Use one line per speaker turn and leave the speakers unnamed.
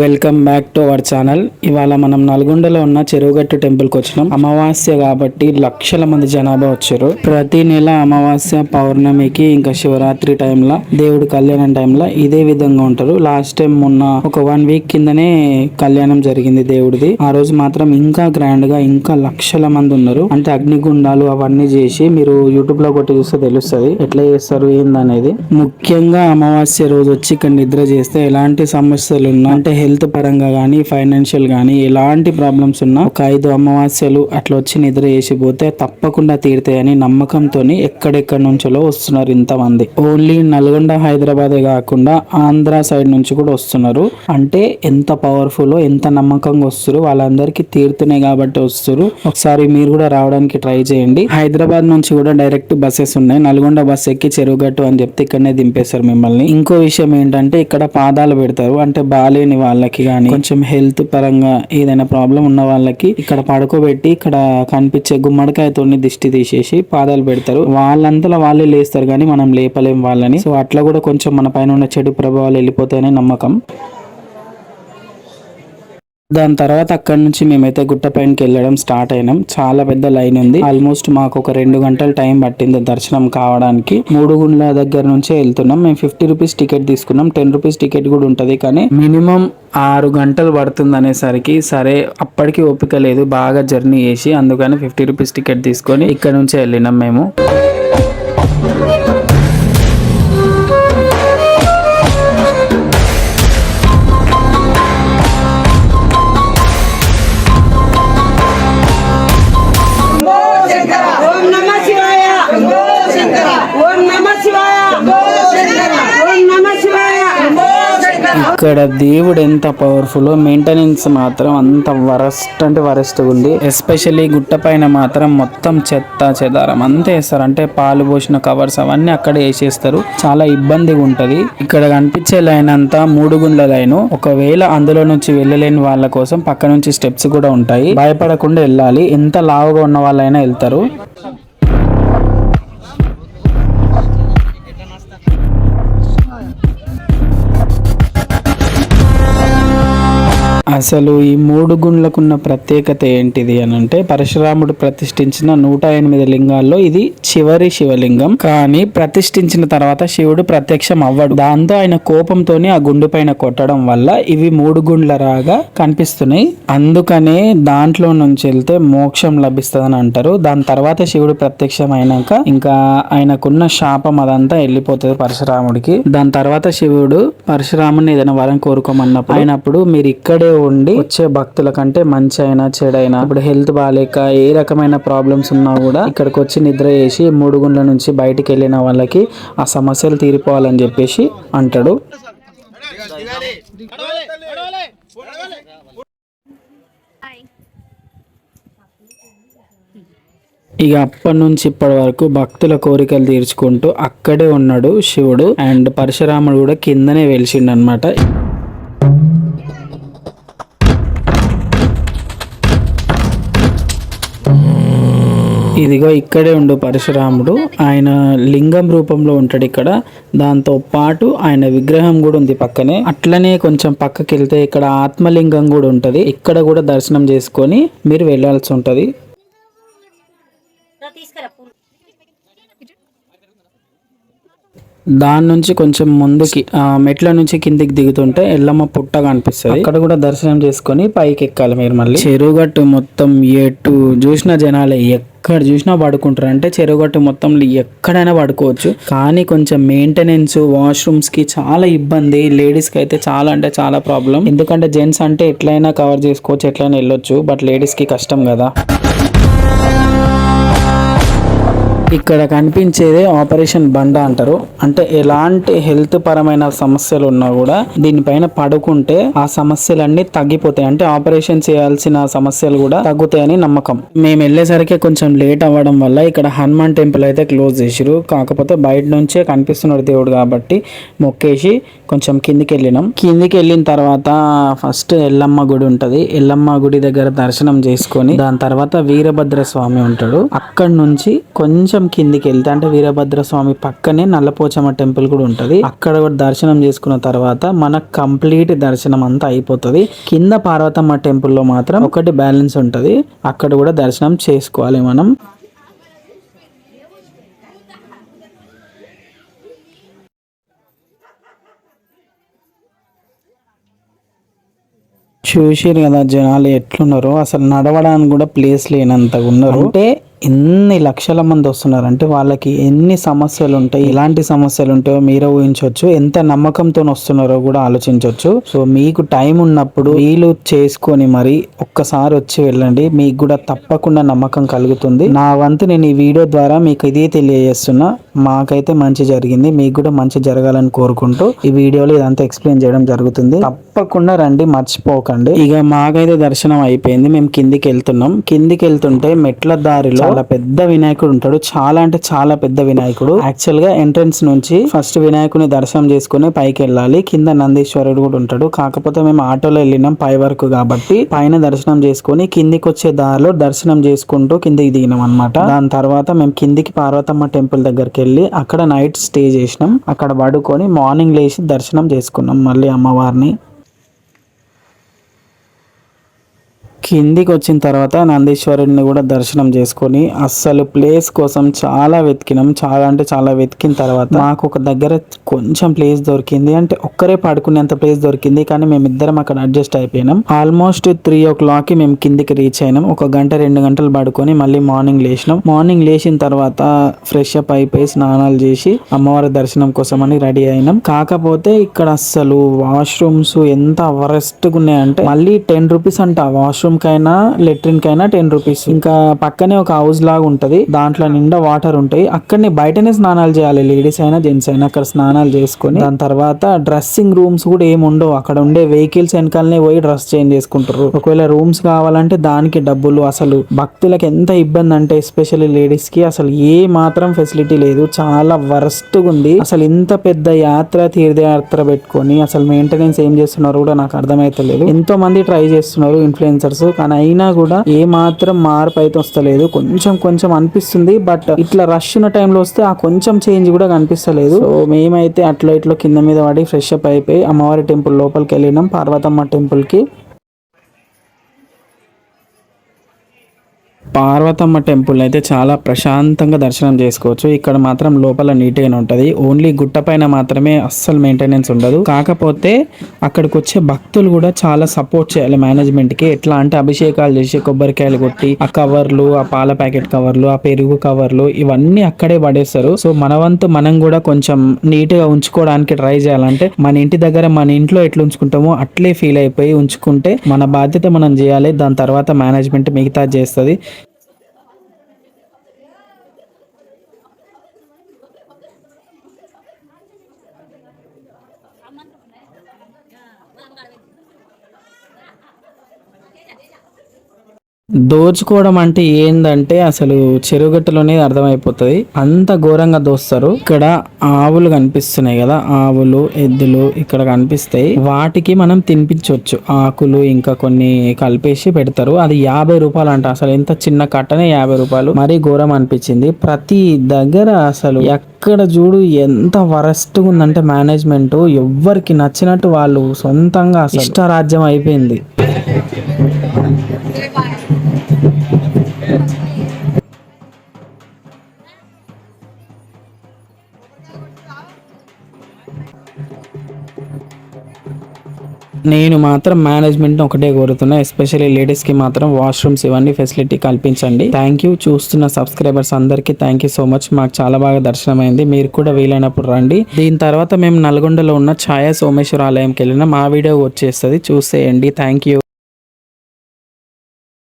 Welcome back to our channel. ఇవాళ మనం నల్గొండలో ఉన్న చెరువుగట్టు టెంపుల్కి వచ్చినాం. అమావాస్య కాబట్టి లక్షల మంది జనాభా వచ్చారు. ప్రతి నెల అమావాస్య పౌర్ణమికి ఇంకా శివరాత్రి టైంలో దేవుడు కళ్యాణం టైంలో ఇదే విధంగా ఉంటారు. లాస్ట్ టైం మొన్న ఒక వన్ వీక్ కిందనే కళ్యాణం జరిగింది దేవుడిది. ఆ రోజు మాత్రం ఇంకా గ్రాండ్గా ఇంకా లక్షల మంది ఉన్నారు. అంటే అగ్నిగుండాలు అవన్నీ చేసి మీరు యూట్యూబ్లో కొట్టి చూస్తే తెలుస్తుంది. ఎట్లా చేస్తారు ఏందనేది. ముఖ్యంగా అమావాస్య రోజు వచ్చి ఇక్కడ నిద్ర చేస్తే ఎలాంటి సమస్యలు ఉన్నా అంటే హెల్త్ పరంగా కానీ ఫైనాన్షియల్ కానీ ఎలాంటి ప్రాబ్లమ్స్ ఉన్నా ఒక ఐదు అమావాస్యలు అట్లా వచ్చి నిద్ర చేసి పోతే తప్పకుండా తీరుతాయని నమ్మకంతో ఎక్కడెక్కడి నుంచో వస్తున్నారు ఇంతమంది. ఓన్లీ నల్గొండ హైదరాబాదే కాకుండా ఆంధ్ర సైడ్ నుంచి కూడా వస్తున్నారు. అంటే ఎంత పవర్ఫుల్ ఎంత నమ్మకంగా వస్తారు వాళ్ళందరికీ తీరుతున్నాయి కాబట్టి వస్తారు. ఒకసారి మీరు కూడా రావడానికి ట్రై చేయండి. హైదరాబాద్ నుంచి కూడా డైరెక్ట్ బస్సెస్ ఉన్నాయి. నల్గొండ బస్ ఎక్కి చెరువుగట్టు అని చెప్తే ఇక్కడనే దింపేస్తారు మిమ్మల్ని. ఇంకో విషయం ఏంటంటే ఇక్కడ పాదాలు పెడతారు. అంటే బాలేని వాళ్ళకి కానీ కొంచెం హెల్త్ పరంగా ఏదైనా ప్రాబ్లం ఉన్న వాళ్ళకి ఇక్కడ పడుకోబెట్టి ఇక్కడ కనిపించే గుమ్మడికాయతో దిష్టి తీసేసి పాదాలు పెడతారు. వాళ్ళంతలో వాళ్ళే లేస్తారు కానీ మనం లేపలేం వాళ్ళని. సో అట్లా కూడా కొంచెం మన పైన ఉన్న చెడు ప్రభావాలు వెళ్ళిపోతాయనే నమ్మకం. దాని తర్వాత అక్కడ నుంచి మేమైతే గుట్ట పైనకి వెళ్ళడం స్టార్ట్ అయినాం. చాలా పెద్ద లైన్ ఉంది. ఆల్మోస్ట్ మాకు ఒక రెండు గంటల టైం పట్టింది దర్శనం కావడానికి. మూడు గుండ్ల దగ్గర నుంచే వెళ్తున్నాం. మేము ఫిఫ్టీ రూపీస్ టికెట్ తీసుకున్నాం. టెన్ రూపీస్ టికెట్ కూడా ఉంటది కానీ మినిమం ఆరు గంటలు పడుతుంది అనేసరికి సరే అప్పటికి ఓపిక లేదు. బాగా జర్నీ చేసి అందుకని ఫిఫ్టీ రూపీస్ టికెట్ తీసుకొని ఇక్కడ నుంచే వెళ్ళినాం మేము. ఇక్కడ దేవుడు ఎంత పవర్ఫుల్ మెయింటెనెన్స్ మాత్రం అంత వరస్ట్ అంటే వరస్ట్ ఉంది ఎస్పెషల్లీ గుట్ట పైన మాత్రం మొత్తం చెత్త చెదారం అంతా వేస్తారు. అంటే పాలు పోసిన కవర్స్ అవన్నీ అక్కడ వేసేస్తారు. చాలా ఇబ్బందిగా ఉంటది. ఇక్కడ కనిపించే లైన్ అంతా మూడు గుండ్ల లైన్ ఒకవేళ అందులో నుంచి వెళ్ళలేని వాళ్ళ కోసం పక్క నుంచి స్టెప్స్ కూడా ఉంటాయి. భయపడకుండా వెళ్ళాలి. ఎంత లావుగా ఉన్న వాళ్ళైనా వెళ్తారు. అసలు ఈ మూడు గుండ్లకున్న ప్రత్యేకత ఏంటిది అని అంటే పరశురాముడు ప్రతిష్ఠించిన నూట ఎనిమిది లింగాల్లో ఇది చివరి శివలింగం. కానీ ప్రతిష్ఠించిన తర్వాత శివుడు ప్రత్యక్షం అవ్వడు. దాంతో ఆయన కోపంతోనే ఆ గుండు పైన కొట్టడం వల్ల ఇవి మూడు గుండ్ల రాగా కనిపిస్తున్నాయి. అందుకనే దాంట్లో నుంచి వెళ్తే మోక్షం లభిస్తుందని అంటారు. దాని తర్వాత శివుడు ప్రత్యక్షం అయినాక ఇంకా ఆయనకున్న శాపం అదంతా వెళ్ళిపోతుంది పరశురాముడికి. దాని తర్వాత శివుడు పరశురాముని ఏదైనా వరం కోరుకోమన్నప్పుడు అయినప్పుడు మీరు ఇక్కడే ఉండి వచ్చే భక్తుల కంటే మంచి అయినా చెడైనా ఇప్పుడు హెల్త్ బాగాలేక ఏ రకమైన ప్రాబ్లమ్స్ ఉన్నా కూడా ఇక్కడికి వచ్చి నిద్ర చేసి మూడు గుండ్ల నుంచి బయటికి వెళ్ళిన వాళ్ళకి ఆ సమస్యలు తీరిపోవాలని చెప్పేసి అంటాడు. ఇక అప్పటి నుంచి ఇప్పటి వరకు భక్తుల కోరికలు తీర్చుకుంటూ అక్కడే ఉన్నాడు శివుడు. అండ్ పరశురాముడు కూడా కిందనే వెలిసిండు అనమాట ఇదిగో ఇక్కడే ఉండు పరశురాముడు. ఆయన లింగం రూపంలో ఉంటాడు ఇక్కడ. దాంతో పాటు ఆయన విగ్రహం కూడా ఉంది పక్కనే. అట్లనే కొంచెం పక్కకి వెళ్తే ఇక్కడ ఆత్మలింగం కూడా ఉంటది. ఇక్కడ కూడా దర్శనం చేసుకొని మీరు వెళ్ళాల్సి ఉంటది. దాని నుంచి కొంచెం ముందుకి ఆ, మెట్ల నుంచి కిందికి దిగుతుంటే ఎల్లమ్మ పుట్ట కనిపిస్తుంది. అక్కడ కూడా దర్శనం చేసుకొని పైకి ఎక్కాలి మీరు మళ్ళీ. చెరువుగట్టు మొత్తం ఎటు చూసిన జనాలే ఎక్కడ చూసినా పడుకుంటారు. అంటే చెరువుగట్టు మొత్తం ఎక్కడైనా పడుకోవచ్చు. కానీ కొంచెం మెయింటెనెన్స్ వాష్రూమ్స్కి చాలా ఇబ్బంది. లేడీస్కి అయితే చాలా అంటే చాలా ప్రాబ్లం ఎందుకంటే జెంట్స్ అంటే ఎట్లయినా కవర్ చేసుకోవచ్చు ఎట్లయినా వెళ్ళొచ్చు. బట్ లేడీస్కి కష్టం కదా. ఇక్కడ కనిపించేదే ఆపరేషన్ బండ అంటారు. అంటే ఎలాంటి హెల్త్ పరమైన సమస్యలు ఉన్నా కూడా దీనిపైన పడుకుంటే ఆ సమస్యలన్నీ తగ్గిపోతాయి. అంటే ఆపరేషన్ చేయాల్సిన సమస్యలు కూడా తగ్గుతాయని నమ్మకం. మేము వెళ్ళేసరికి కొంచెం లేట్ అవ్వడం వల్ల ఇక్కడ హనుమాన్ టెంపుల్ అయితే క్లోజ్ చేసిరు కాకపోతే బయట నుంచే కనిపిస్తున్నాడు దేవుడు కాబట్టి మొక్కేసి కొంచెం కిందికి వెళ్ళినాం. కిందికి వెళ్ళిన తర్వాత ఫస్ట్ ఎల్లమ్మ గుడి ఉంటది. ఎల్లమ్మ గుడి దగ్గర దర్శనం చేసుకొని దాని తర్వాత వీరభద్ర స్వామి ఉంటాడు. అక్కడి నుంచి కొంచెం కొంచెం కిందికి వెళ్తే అంటే వీరభద్ర స్వామి పక్కనే నల్లపోచమ్మ టెంపుల్ కూడా ఉంటుంది. అక్కడ కూడా దర్శనం చేసుకున్న తర్వాత మనకు కంప్లీట్ దర్శనం అంతా అయిపోతుంది. కింద పార్వతమ్మ టెంపుల్లో మాత్రం ఒకటి బ్యాలెన్స్ ఉంటుంది. అక్కడ కూడా దర్శనం చేసుకోవాలి మనం. చూసిరు కదా జనాలు ఎట్లున్నారో అసలు నడవడానికి కూడా ప్లేస్ లేనంతగా ఉన్నారు. అంటే ఎన్ని లక్షల మంది వస్తున్నారు అంటే వాళ్ళకి ఎన్ని సమస్యలు ఉంటాయి ఎలాంటి సమస్యలు ఉంటాయో మీరే ఊహించవచ్చు. ఎంత నమ్మకంతో వస్తున్నారో కూడా ఆలోచించవచ్చు. సో మీకు టైం ఉన్నప్పుడు వీలు చేసుకొని మరి ఒక్కసారి వచ్చి వెళ్ళండి. మీకు కూడా తప్పకుండా నమ్మకం కలుగుతుంది. నా వంతు నేను ఈ వీడియో ద్వారా మీకు ఇదే తెలియజేస్తున్నా. మాకైతే మంచి జరిగింది. మీకు కూడా మంచి జరగాలని కోరుకుంటూ ఈ వీడియోలో ఇదంతా ఎక్స్ప్లెయిన్ చేయడం జరుగుతుంది. తప్పకుండా రండి మర్చిపోకండి. ఇక మాకైతే దర్శనం అయిపోయింది. మేము కిందికి వెళ్తున్నాం. కిందికి వెళ్తుంటే మెట్ల దారిలో చాలా పెద్ద వినాయకుడు ఉంటాడు. చాలా అంటే చాలా పెద్ద వినాయకుడు. యాక్చువల్గా ఎంట్రన్స్ నుంచి ఫస్ట్ వినాయకుని దర్శనం చేసుకుని పైకి వెళ్ళాలి. కింద నందీశ్వరుడు కూడా ఉంటాడు. కాకపోతే మేము ఆటోలో వెళ్ళినాం పై వరకు కాబట్టి పైన దర్శనం చేసుకొని కిందికి వచ్చే దారిలో దర్శనం చేసుకుంటూ కిందికి దిగినాం అనమాట దాని తర్వాత మేము కిందికి పార్వతమ్మ టెంపుల్ దగ్గరికి వెళ్ళి అక్కడ నైట్ స్టే చేసినాం. అక్కడ పడుకొని మార్నింగ్ లేచి దర్శనం చేసుకున్నాం. మళ్ళీ అమ్మవారిని కిందికి వచ్చిన తర్వాత నందీశ్వరుడిని కూడా దర్శనం చేసుకొని అస్సలు ప్లేస్ కోసం చాలా వెతికినాం. చాలా అంటే చాలా వెతికిన తర్వాత మాకు ఒక దగ్గర కొంచెం ప్లేస్ దొరికింది. అంటే ఒక్కరే పడుకునేంత ప్లేస్ దొరికింది. కానీ మేమిద్దరం అక్కడ అడ్జస్ట్ అయిపోయినాం. ఆల్మోస్ట్ త్రీ ఓ క్లాక్కి మేము కిందికి రీచ్ అయినాం. ఒక గంట రెండు గంటలు పడుకొని మళ్ళీ మార్నింగ్ లేచినాం. మార్నింగ్ లేచిన తర్వాత ఫ్రెష్ అప్ అయిపోయి స్నానాలు చేసి అమ్మవారి దర్శనం కోసం అని రెడీ అయినాం. కాకపోతే ఇక్కడ అస్సలు వాష్రూమ్స్ ఎంత వరెస్ట్గా ఉన్నాయంటే మళ్ళీ టెన్ రూపీస్ అంట. వాష్రూమ్ కైనా లెట్రిన్ కైనా టెన్ రూపీస్. ఇంకా పక్కనే ఒక హౌస్ లాగా ఉంటది. దాంట్లో నిండా వాటర్ ఉంటాయి. అక్కడనే బయటనే స్నానాలు చేయాలి. లేడీస్ అయినా జెంట్స్ అయినా అక్కడ స్నానాలు చేసుకొని. దాని తర్వాత డ్రెస్సింగ్ రూమ్స్ కూడా ఏమి ఉండవు. అక్కడ ఉండే వెహికల్స్ వెనకాలనే పోయి డ్రెస్ చేంజ్ చేసుకుంటారు. ఒకవేళ రూమ్స్ కావాలంటే దానికి డబ్బులు. అసలు భక్తులకు ఎంత ఇబ్బంది అంటే ఎస్పెషల్లీ లేడీస్కి అసలు ఏ మాత్రం ఫెసిలిటీ లేదు. చాలా వరస్ట్గా ఉంది. అసలు ఇంత పెద్ద యాత్ర తీర్థయాత్ర పెట్టుకొని అసలు మెయింటెనెన్స్ ఏం చేస్తున్నారు కూడా నాకు అర్థమైతలేదు. ఎంతో మంది ట్రై చేస్తున్నారు. ఇన్ఫ్లుయెన్సర్స్ కానీ అయినా కూడా ఏ మాత్రం మార్పు అయితే వస్తలేదు. కొంచెం కొంచెం అనిపిస్తుంది బట్ ఇట్లా రష్ ఉన్న టైంలో వస్తే ఆ కొంచెం చేంజ్ కూడా కనిపిస్తలేదు. సో మేమైతే అట్లా ఇట్లా కింద మీద పడి ఫ్రెష్ అప్ అయిపోయి అమ్మవారి టెంపుల్ లోపలికి వెళ్ళినాం పార్వతమ్మ టెంపుల్ పార్వతమ్మ టెంపుల్ అయితే చాలా ప్రశాంతంగా దర్శనం చేసుకోవచ్చు. ఇక్కడ మాత్రం లోపల నీట్గానే ఉంటుంది. ఓన్లీ గుట్ట పైన మాత్రమే అస్సలు మెయింటెనెన్స్ ఉండదు. కాకపోతే అక్కడికి వచ్చే భక్తులు కూడా చాలా సపోర్ట్ చేయాలి మేనేజ్మెంట్కి ఎట్లా అంటే అభిషేకాలు చేసి కొబ్బరికాయలు కొట్టి ఆ కవర్లు ఆ పాల ప్యాకెట్ కవర్లు ఆ పెరుగు కవర్లు ఇవన్నీ అక్కడే పడేస్తారు. సో మన వంతు మనం కూడా కొంచెం నీట్గా ఉంచుకోవడానికి ట్రై చేయాలంటే మన ఇంటి దగ్గర మన ఇంట్లో ఎట్లా ఉంచుకుంటామో అట్లే ఫీల్ అయిపోయి ఉంచుకుంటే మన బాధ్యత మనం చేయాలి. దాని తర్వాత మేనేజ్మెంట్ మిగతా చేస్తుంది. దోచుకోవడం అంటే ఏందంటే అసలు చెరుగట్టులోనే అర్థమైపోతుంది. అంత ఘోరంగా దోస్తారు. ఇక్కడ ఆవులు కనిపిస్తున్నాయి కదా. ఆవులు ఎద్దులు ఇక్కడ కనిపిస్తాయి. వాటికి మనం తినిపించవచ్చు. ఆకులు ఇంకా కొన్ని కలిపేసి పెడతారు. అది యాభై రూపాయలు అంట అసలు ఎంత చిన్న కట్టనే యాభై రూపాయలు. మరీ ఘోరం అనిపించింది. ప్రతి దగ్గర అసలు ఎక్కడ చూడు ఎంత వరస్ట్ ఉందంటే మేనేజ్మెంట్. ఎవ్వరికి నచ్చినట్టు వాళ్ళు సొంతంగా అసలు ఇష్టరాజ్యం అయిపోయింది. నేను మాత్రం మేనేజ్మెంట్ ఒకటే కోరుతున్నా ఎస్పెషల్లీ లేడీస్కి మాత్రం వాష్రూమ్స్ ఇవన్నీ ఫెసిలిటీ కల్పించండి. థ్యాంక్ యూ చూస్తున్న సబ్స్క్రైబర్స్ అందరికీ థ్యాంక్ యూ సో మచ్ మాకు చాలా బాగా దర్శనం అయింది మీరు కూడా వీలైనప్పుడు రండి. దీని తర్వాత మేము నల్గొండలో ఉన్న ఛాయా సోమేశ్వర ఆలయంకి వెళ్ళినాం. మా వీడియో వచ్చేస్తుంది. చూసేయండి. Thank you